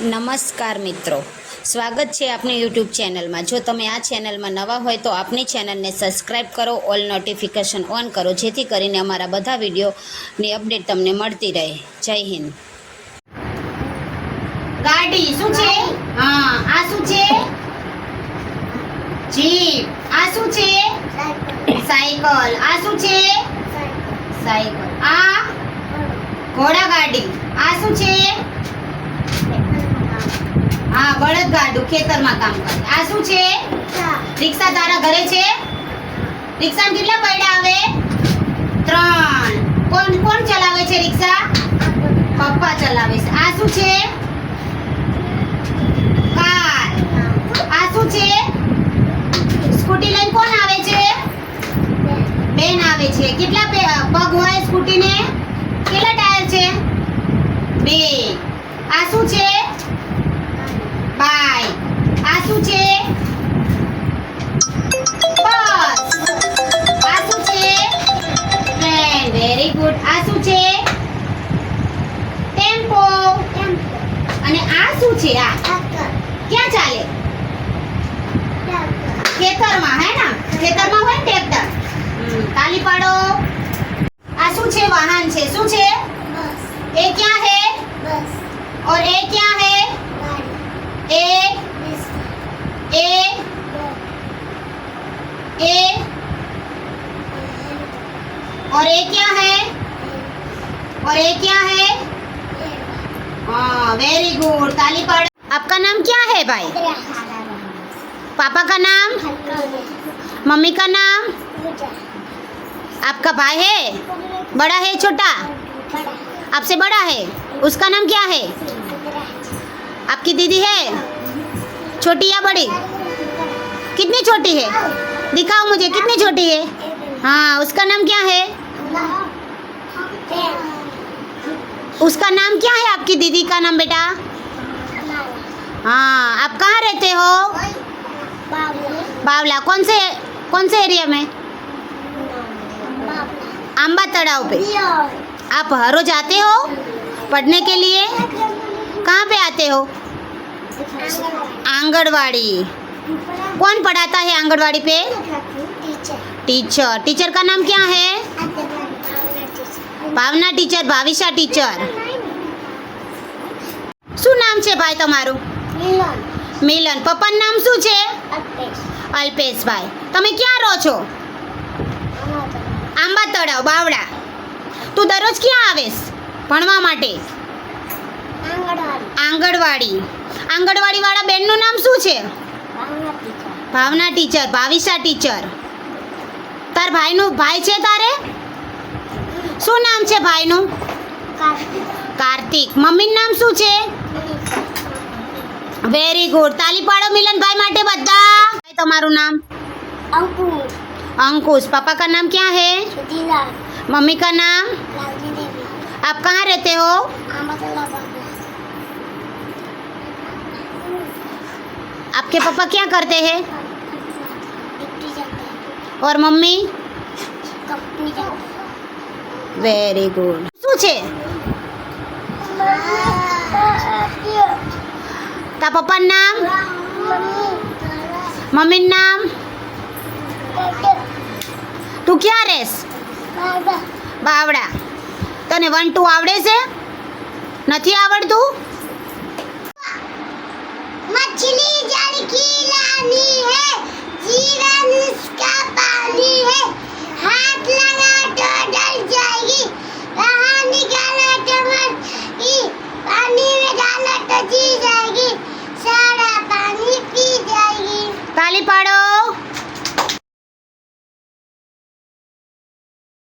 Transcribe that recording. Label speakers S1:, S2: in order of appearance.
S1: નમસ્કાર મિત્રો. સ્વાગત છે આપની યુટ્યુબ ચેનલમાં. જો તમે આ ચેનલમાં નવા હોય તો આપની ચેનલને સબસ્ક્રાઈબ કરો ઓલ નોટિફિકેશન ઓન કરો જેથી કરીને અમારા બધા વિડીયોની અપડેટ તમને મળતી રહે. જય હિન્દ. ગાડી શું છે? હા આ શું છે? જીપ. આ શું છે? સાયકલ. આ શું છે? સાયકલ. આ ઘોડા ગાડી. આ શું છે? હા બળદ ગાડું ખેતરમાં કામ કરે. આ શું છે? રિક્ષા તારા ઘરે છે? રિક્ષા કેટલા પૈડા આવે? ત્રણ. કોણ કોણ ચલાવે છે રિક્ષા? પપ્પા ચલાવે છે. આ શું છે? કાર. આ શું છે? સ્કૂટી લઈને કોણ આવે છે? બેન આવે છે. કેટલા પગ હોય સ્કૂટીને? કેટલા ટાયર છે? બે. આ શું છે? और ए क्या है? और ए क्या है? हाँ वेरी गुड ताली पाड़ो आपका नाम क्या है भाई? पापा का नाम? मम्मी का नाम? आपका भाई है? बड़ा है, छोटा? आपसे बड़ा है? उसका नाम क्या है? आपकी दीदी है? छोटी या बड़ी? कितनी छोटी है? दिखाओ मुझे, कितनी छोटी है? हाँ उसका नाम क्या है? उसका नाम क्या है आपकी दीदी का नाम बेटा? हाँ आप कहाँ रहते हो? बावला। कौन से कौन से एरिया में? आंबा तड़ाव पे। आप हर रोज आते हो पढ़ने के लिए? कहाँ पे आते हो? आंगनवाड़ी। कौन पढ़ाता है आंगनवाड़ी पे? टीचर। टीचर का नाम क्या है? Bhavna teacher Bhavisha teacher. શું નામ છે ભાઈ તમારું? મિલન. પપ્પાનું નામ શું છે? અલ્પેશભાઈ. તમે ક્યાં રહો છો? આંબા તળાવ બાવડા તું દરરોજ ક્યાં આવેશ? ભણવા માટે? આંગણવાડી. આંગણવાડી. વાળા બેનનું નામ શું છે? Bhavna teacher Bhavisha teacher. તાર ભાઈનું ભાઈ છે તારે? શું નામ છે ભાઈનું કાર્તિક મમ્મીનું નામ શું છે વેરી ગુડ તાલી પાડો મિલનભાઈ માટે બધા ભાઈ તમારું નામ अंकुश पापा का नाम क्या है मम्मी का नाम आप कहाँ रहते हो आपके पापा क्या करते हैं और मम्मी વેરી ગુડ શું છે? તા પપ્પાનું નામ? મમ્મીનું નામ? તું ક્યાં રહેશ બાવડા. તને વન ટુ આવડે છે? નથી આવડતું? prepara